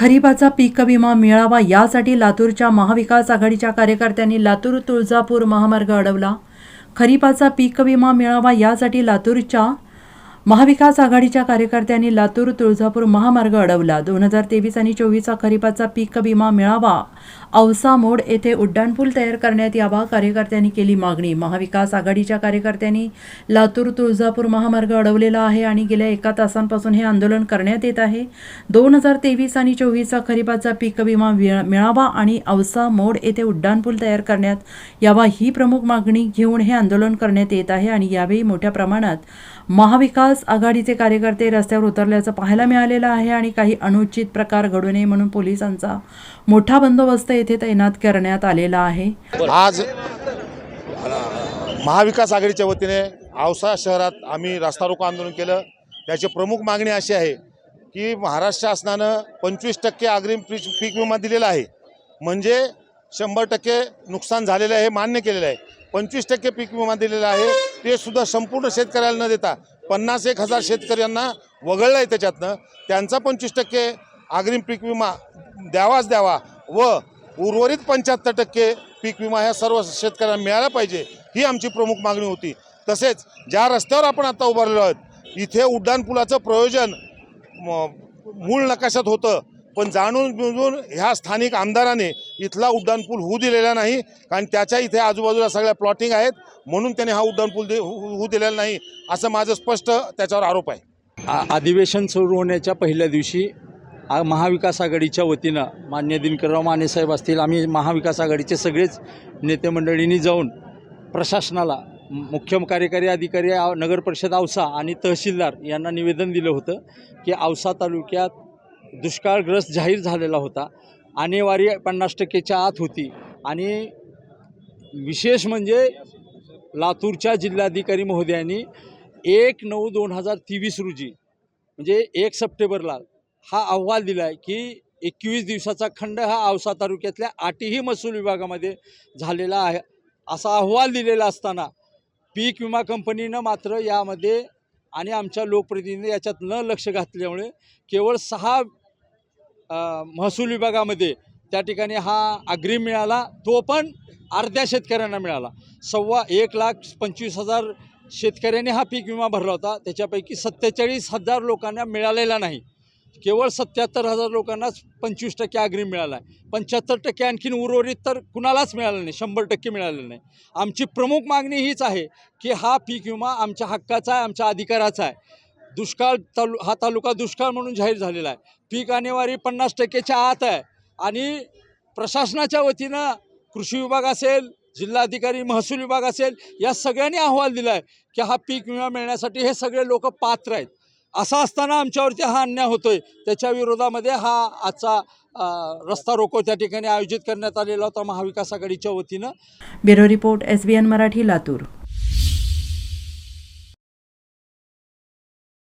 खरीपाचा पीक विमा मिळावा यासाठी लातूरच्या महाविकास आघाडीच्या कार्यकर्त्यांनी लातूर तुळजापूर महामार्ग अडवला. खरीपाचा पीक विमा मिळावा यासाठी लातूरच्या महाविकास आघाडीच्या कार्यकर्त्यांनी लातूर तुळजापूर महामार्ग अडवला. दोन हजार तेवीस आणि चोवीसचा खरीपाचा पीक विमा मिळावा. औसा मोड येथे उड्डाणपूल तयार करण्यात यावा. कार्यकर्त्यांनी केली मागणी. महाविकास आघाडीच्या कार्यकर्त्यांनी लातूर तुळजापूर महामार्ग अडवलेला आहे आणि गेल्या एका तासांपासून हे आंदोलन करण्यात येत आहे. दोन हजार तेवीस आणि चोवीसचा खरीपाचा पीक विमा मिळावा आणि औसा मोड येथे उड्डाणपूल तयार करण्यात यावा ही प्रमुख मागणी घेऊन हे आंदोलन करण्यात येत आहे आणि यावेळी मोठ्या प्रमाणात महाविकास आघाडीचे कार्यकर्ते रस्त्यावर उतरल्याचं पाहायला मिळालेलं आहे आणि काही अनुचित प्रकार घडू नये म्हणून पोलिसांचा मोठा बंदोबस्त येथे तैनात करण्यात आलेला आहे. आज महाविकास आघाडीच्या वतीने औसा शहरात आम्ही रस्ता रोको आंदोलन केलं. त्याची प्रमुख मागणी अशी आहे की महाराष्ट्र शासनानं पंचवीस टक्के अग्रिम पीक पीक विमा दिलेला आहे. म्हणजे शंभर टक्के नुकसान झालेलं आहे हे मान्य केलेलं आहे. पंचवीस टक्के पीक विमा दिलेला आहे ते सुद्धा संपूर्ण शेतकऱ्याला न देता पन्नास एक हजार शेतकऱ्यांना वगळलं आहे त्याच्यातनं. त्यांचा पंचवीस टक्के अग्रिम पीक विमा द्यावाच द्यावा व उर्वरित पंच्याहत्तर टक्के पीक विमा ह्या सर्व शेतकऱ्यांना मिळाला पाहिजे ही आमची प्रमुख मागणी होती. तसेच ज्या रस्त्यावर आपण आता उभारलेलो आहोत इथे उड्डाणपुलाचं प्रयोजन म- मूळ नकाशात होतं. पण जाणून बुजून ह्या स्थानिक आमदाराने इथला उड्डाणपूल होऊ दिलेला नाही कारण त्याच्या इथे आजूबाजूला सगळ्या प्लॉटिंग आहेत म्हणून त्याने हा उड्डाणपूल दे होऊ दिलेला नाही असं माझं स्पष्ट त्याच्यावर आरोप आहे. आ- अधिवेशन सुरू होण्याच्या पहिल्या दिवशी महाविकास आघाडीच्या वतीनं मान्य दिनकरराव मानेसाहेब असतील आम्ही महाविकास आघाडीचे सगळेच नेते मंडळींनी जाऊन प्रशासनाला मुख्य कार्यकारी अधिकारी नगरपरिषद नगर परिषद औसा आणि तहसीलदार यांना निवेदन दिलं होतं की औसा तालुक्यात दुष्काळग्रस्त जाहीर झालेला होता. आणेवारी पन्नास टक्केच्या आत होती. आणि विशेष म्हणजे लातूरच्या जिल्हाधिकारी महोदयांनी एक नऊ दोन हजार तेवीस रोजी म्हणजे एक सप्टेंबरला हा अहवाल दिला आहे की एकवीस दिवसाचा खंड हा औसा तालुक्यातल्या आठही महसूल विभागामध्ये झालेला आहे. असा अहवाल दिलेला असताना पीक विमा कंपनीनं मात्र यामध्ये आणि आमच्या लोकप्रतिनिधी याच्यात न लक्ष घातल्यामुळे केवळ सहा महसूल विभागामध्ये त्या ठिकाणी हा अग्रिम मिळाला तो पण अर्ध्या शेतकऱ्यांना मिळाला. सव्वा एक लाख पंचवीस हजार शेतकऱ्यांनी हा पीक विमा भरला होता. त्याच्यापैकी सत्तेचाळीस हजार लोकांना मिळालेला नाही. केवळ सत्याहत्तर हजार लोकांनाच पंचवीस टक्के अग्रिम मिळाला आहे. पंच्याहत्तर टक्के आणखीन उर्वरित तर कुणालाच मिळालं नाही शंभर टक्के मिळालेलं नाही. आमची प्रमुख मागणी हीच आहे की हा पीक विमा आमच्या हक्काचा आहे आमच्या अधिकाराचा आहे. दुष्काळ तालु हा तालुका दुष्काळ म्हणून जाहीर झालेला आहे. पीक आणेवारी पन्नास टक्केच्या आत आहे. आणि प्रशासनाच्या वतीनं कृषी विभाग असेल जिल्हाधिकारी महसूल विभाग असेल या सगळ्यांनी अहवाल दिला आहे की हा पीक विमा मिळण्यासाठी हे सगळे लोक पात्र आहेत. असं असताना आमच्यावरती हा अन्याय होतोय. त्याच्या विरोधामध्ये हा आजचा रस्ता रोको त्या ठिकाणी आयोजित करण्यात आलेला होता महाविकास आघाडीच्या वतीनं. Bureau report S B N Marathi Latur.